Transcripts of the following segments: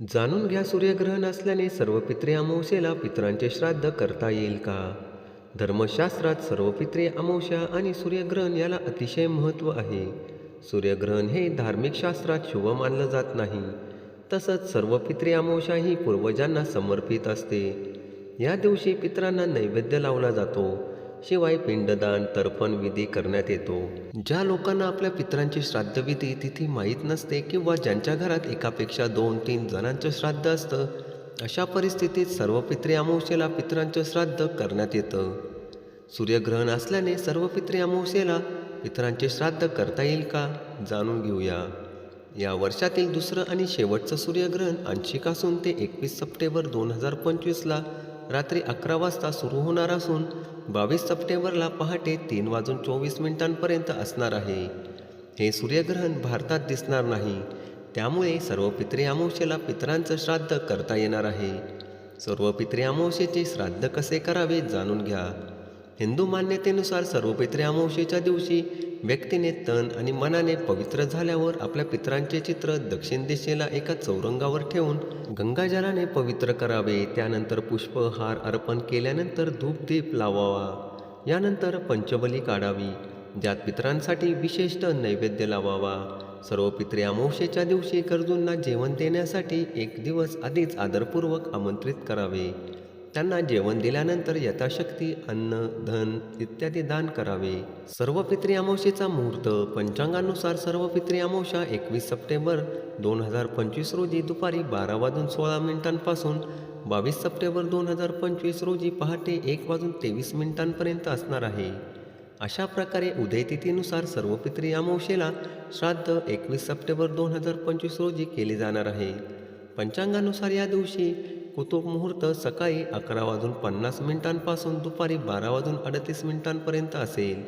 जाणून घ्या सूर्यग्रहण असल्याने सर्व पित्रे अमावस्येला पितरांचे श्राद्ध करता येईल का? धर्मशास्त्रात सर्व पित्रे अमावस्या आणि सूर्यग्रहण याला अतिशय महत्त्व आहे. सूर्यग्रहण हे धार्मिक शास्त्रात शुभ मानलं जात नाही. तसंच सर्व पित्रे अमावस्या ही पूर्वजांना समर्पित असते. या दिवशी पितरांना नैवेद्य लावला जातो. शिवाय पिंडदान तर्पण विधी करण्यात येतो. ज्या लोकांना आपल्या पितरांची श्राद्धविधी तिथी माहीत नसते किंवा ज्यांच्या घरात एकापेक्षा दोन तीन जणांचं श्राद्ध असतं अशा परिस्थितीत सर्व पित्रे अमावस्येला पितरांचं श्राद्ध करण्यात येतं. सूर्यग्रहण असल्याने सर्व पित्रे अमावस्येला पितरांचे श्राद्ध करता येईल का जाणून घेऊया. या वर्षातील दुसरं आणि शेवटचं सूर्यग्रहण आंशिक असून ते एकवीस सप्टेंबर दोन हजार पंचवीसला रात्री अकरा वाजता सुरू होणार असून बावीस सप्टेंबरला पहाटे तीन वाजून चोवीस मिनिटांपर्यंत असणार आहे. हे सूर्यग्रहण भारतात दिसणार नाही. त्यामुळे सर्व पित्रे अमावशेला पितरांचं श्राद्ध करता येणार आहे. सर्व पित्रे अमावशेचे श्राद्ध कसे करावे जाणून घ्या. हिंदू मान्यतेनुसार सर्व पित्रे अमावशेच्या दिवशी व्यक्तीने तन आणि मनाने पवित्र झाल्यावर आपल्या पितरांचे चित्र दक्षिण दिशेला एका चौरंगावर ठेवून गंगाजलाने पवित्र करावे. त्यानंतर पुष्पहार अर्पण केल्यानंतर धूपदीप लावावा. यानंतर पंचबली काढावी. ज्यात पितरांसाठी विशिष्ट नैवेद्य लावावा. सर्व पित्रे अमावशेच्या दिवशी गरजूंना जेवण देण्यासाठी एक दिवस आधीच आदरपूर्वक आमंत्रित करावे. त्यांना जेवण दिल्यानंतर यथाशक्ती अन्न धन इत्यादी दान करावे. सर्व पित्री अमावशेचा मुहूर्त पंचांगानुसार सर्व पित्री अमावशा एकवीस सप्टेंबर दोन हजार पंचवीस रोजी दुपारी बारा वाजून सोळा मिनिटांपासून बावीस सप्टेंबर दोन हजार पंचवीस रोजी पहाटे एक वाजून तेवीस मिनिटांपर्यंत असणार आहे. अशा प्रकारे उदयतिथीनुसार सर्व पित्री अमावशेला श्राद्ध एकवीस सप्टेंबर दोन हजार पंचवीस रोजी केले जाणार आहे. पंचांगानुसार या दिवशी कुतुब मुहूर्त सकाळी अकरा वाजून पन्नास मिनिटांपासून दुपारी बारा वाजून अडतीस मिनिटांपर्यंत असेल.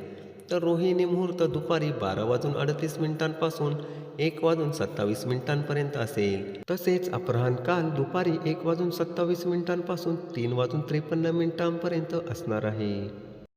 तर रोहिणी मुहूर्त दुपारी बारा वाजून अडतीस मिनिटांपासून एक वाजून सत्तावीस मिनिटांपर्यंत असेल. तसेच अपराहन काल दुपारी एक वाजून सत्तावीस मिनिटांपासून तीन वाजून त्रेपन्न मिनिटांपर्यंत असणार आहे.